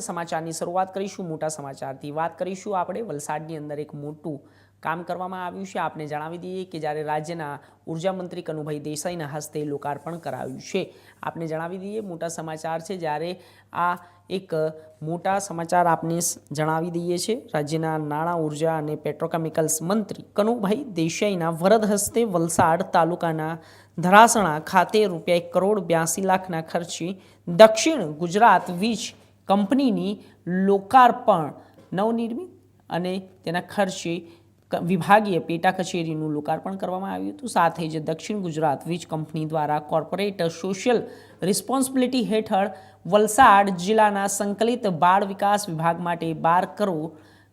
સમાચારની શરૂઆત કરીશું, મોટા સમાચારથી વાત કરીશું. આપણે વલસાડની અંદર એક મોટું કામ કરવામાં આવ્યું છે. આપને જણાવી દઈએ કે જ્યારે રાજ્યના ઊર્જા મંત્રી કનુભાઈ દેસાઈના હસ્તે લોકાર્પણ કરાયું છે. આપને જણાવી દઈએ, મોટા સમાચાર છે. જ્યારે આ એક મોટા સમાચાર આપને જણાવી દઈએ છે રાજ્યના નાણાં ઊર્જા અને પેટ્રોકેમિકલ્સ મંત્રી કનુભાઈ દેસાઈના વરદ હસ્તે વલસાડ તાલુકાના ધરાસણા ખાતે રૂપિયા એક કરોડ બ્યાસી લાખના ખર્ચે દક્ષિણ ગુજરાત વીજ કંપનીની લોકાર્પણ, નવનિર્મિત અને તેના ખર્ચે વિભાગીય પેટા કચેરીનું લોકાર્પણ કરવામાં આવ્યું હતું. સાથે જ દક્ષિણ ગુજરાત વીજ કંપની દ્વારા કોર્પોરેટ સોશિયલ રિસ્પોન્સિબિલિટી હેઠળ વલસાડ જિલ્લાના સંકલિત બાળ વિકાસ વિભાગ માટે બાર કરોડ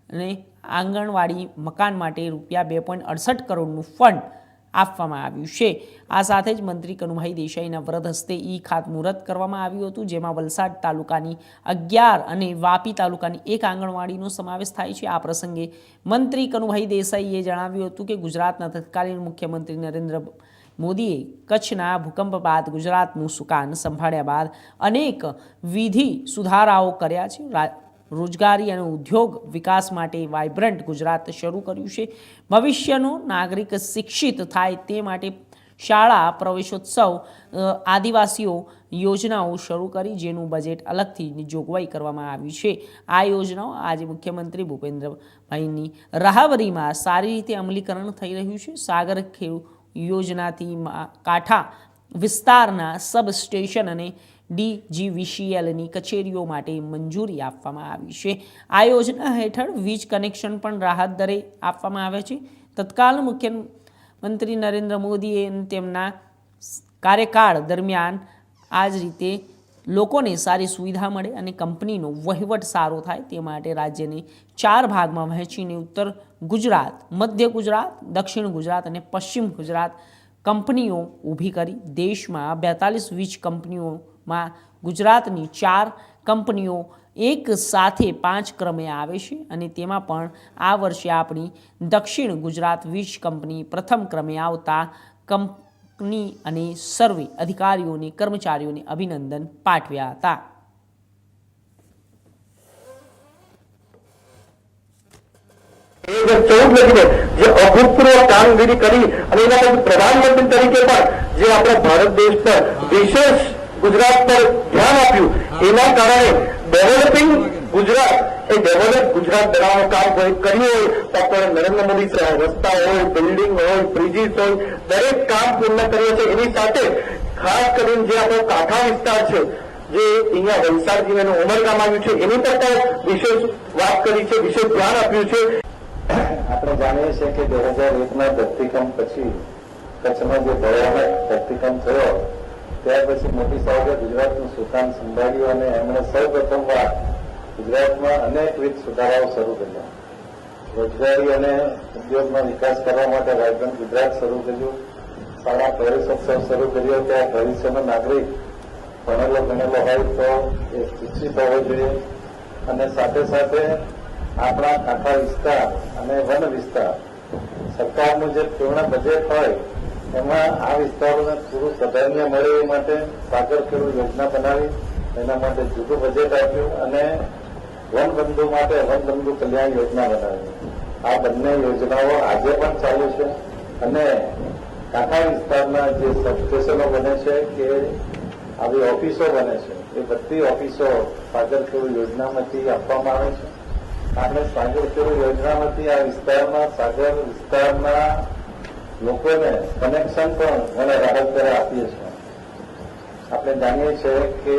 અને આંગણવાડી મકાન માટે રૂપિયા બે પોઈન્ટ અડસઠ કરોડનું ફંડ આપવામાં આવ્યું છે. આ સાથે જ મંત્રી કનુભાઈ દેસાઈના વ્રત હસ્તે ઈ ખાતમુહૂર્ત કરવામાં આવ્યું હતું, જેમાં વલસાડ તાલુકાની અગિયાર અને વાપી તાલુકાની એક આંગણવાડીનો સમાવેશ થાય છે. આ પ્રસંગે મંત્રી કનુભાઈ દેસાઈએ જણાવ્યું હતું કે ગુજરાતના તત્કાલીન મુખ્યમંત્રી નરેન્દ્ર મોદીએ કચ્છના ભૂકંપ બાદ ગુજરાતનું સુકાન સંભાળ્યા બાદ અનેક વિધિ સુધારાઓ કર્યા છે. રોજગારી અને ઉદ્યોગ વિકાસ માટે વાઇબ્રન્ટ ગુજરાત શરૂ કર્યું છે. ભવિષ્યનો નાગરિક શિક્ષિત થાય તે માટે શાળા, પ્રવેશોત્સવ આદિવાસીઓ યોજનાઓ શરૂ કરી જેનું બજેટ અલગથી જોગવાઈ કરવામાં આવી છે. આ યોજનાઓ આજે મુખ્યમંત્રી ભૂપેન્દ્રભાઈની રાહવરીમાં સારી રીતે અમલીકરણ થઈ રહ્યું છે. સાગર ખેડૂ યોજનાથી કાંઠા વિસ્તારના સબસ્ટેશન અને ડીજીવીસીએલની કચેરીઓ માટે મંજૂરી આપવામાં આવી છે. આ યોજના હેઠળ વીજ કનેક્શન પણ રાહત દરે આપવામાં આવે છે. તત્કાલ મુખ્યમંત્રી નરેન્દ્ર મોદીએ તેમના કાર્યકાળ દરમિયાન આ જ રીતે લોકોને સારી સુવિધા મળે અને કંપનીનો વહીવટ સારો થાય તે માટે રાજ્યને ચાર ભાગમાં વહેંચીને ઉત્તર ગુજરાત, મધ્ય ગુજરાત, દક્ષિણ ગુજરાત અને પશ્ચિમ ગુજરાત કંપનીઓ ઊભી કરી દેશમાં બેતાલીસ વીજ કંપનીઓમાં ગુજરાતની ચાર કંપનીઓ એક સાથે પાંચ ક્રમે આવે છે અને તેમાં પણ આ વર્ષે આપણી દક્ષિણ ગુજરાત વીજ કંપની પ્રથમ ક્રમે આવતા કંપની અને સર્વે અધિકારીઓને, કર્મચારીઓને અભિનંદન પાઠવ્યા હતા. ચૌદ લગીને જે અભૂતપૂર્વ કામગીરી કરી અને એના પછી પ્રધાનમંત્રી તરીકે પણ જે આપણા ભારત દેશ પર વિશેષ ગુજરાત પર ધ્યાન આપ્યું. એના કારણે ડેવલપિંગ ગુજરાત, એ ડેવલપ ગુજરાત બનાવવાનું કામ કર્યું હોય, તો આપણે નરેન્દ્ર મોદી રસ્તા હોય બિલ્ડિંગ હોય બ્રિજીસ હોય, દરેક કામ પૂર્ણ કર્યું છે. એની સાથે ખાસ કરીને જે આપણો કાંઠા વિસ્તાર છે, જે અહીંયા વલસાડ જિલ્લાનું ઉમરગામ આવ્યું છે, એની પર પણ વિશેષ વાત કરી છે, વિશેષ ધ્યાન આપ્યું છે. આપણે જાણીએ છીએ કે બે હજાર એકના ધરતીકંપ પછી કચ્છમાં જે ભયાનક ધરતીકંપ થયો ત્યાર પછી મોદી સાહેબે ગુજરાતનું સુકાન સંભાળ્યું અને એમણે સૌ પ્રથમવાર ગુજરાતમાં અનેકવિધ સુધારાઓ શરૂ કર્યા. રોજગારી અને ઉદ્યોગનો વિકાસ કરવા માટે વાઇબ્રન્ટ ગુજરાત શરૂ કર્યું. શાળા પરિસત્સવ શરૂ કર્યો. ત્યાં ભવિષ્યનો નાગરિક ભણેલો ગણેલો હોય તો એ શિક્ષિત હોવો જોઈએ. અને સાથે સાથે આપણા કાંઠા વિસ્તાર અને વન વિસ્તાર સરકારનું જે પૂર્ણ બજેટ હોય એમાં આ વિસ્તારોને પૂરું પ્રાધાન્ય મળે એ માટે સાગર ખેડૂત યોજના બનાવી, એના માટે જુદું બજેટ આપ્યું અને વનબંધુ માટે વનબંધુ કલ્યાણ યોજના બનાવી. આ બંને યોજનાઓ આજે પણ ચાલુ છે અને કાંઠા વિસ્તારના જે સબસ્ટેશનો બને છે કે આવી ઓફિસો બને છે, એ બધી ઓફિસો સાગર ખેડૂત યોજનામાંથી આપવામાં આવે છે. આપણે સાગર ખેડૂત યોજનામાંથી આ વિસ્તારમાં, સાગર વિસ્તારના લોકોને કનેક્શન પણ ઘણા રાહત દરે આપીએ છીએ. આપણે જાણીએ છીએ કે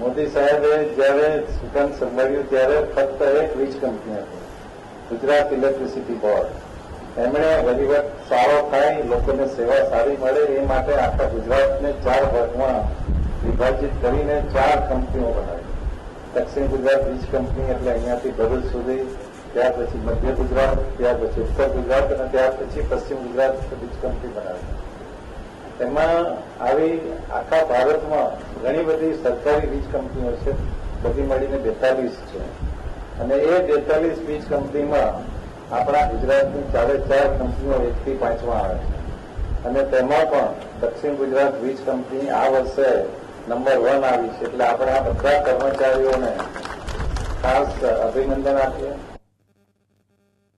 મોદી સાહેબે જ્યારે સુકાન સંભાળ્યું ત્યારે ફક્ત એક વીજ કંપની હતી, ગુજરાત ઇલેક્ટ્રિસિટી બોર્ડ એમણે વહીવટ સારો થાય, લોકોને સેવા સારી મળે, એ માટે આખા ગુજરાતને ચાર ભાગમાં વિભાજિત કરીને ચાર કંપનીઓ બનાવી. દક્ષિણ ગુજરાત વીજ કંપની એટલે અહીંયાથી ભરૂચ સુધી ત્યાર પછી મધ્ય ગુજરાત, ત્યાર પછી ઉત્તર ગુજરાત અને ત્યાર પછી પશ્ચિમ ગુજરાત વીજ કંપની બનાવી એમાં આવી આખા ભારતમાં ઘણી બધી સરકારી વીજ કંપનીઓ છે, બધી મળીને બેતાલીસ છે. અને એ બેતાલીસ વીજ કંપનીમાં આપણા ગુજરાતની ચારે ચાર કંપનીઓ એકથી પાંચમાં આવે છે. અને તેમાં પણ દક્ષિણ ગુજરાત વીજ કંપની આ વર્ષે નંબર વન આવી છે. એટલે આપણે આ બધા કર્મચારીઓને ખાસ અભિનંદન આપીએ.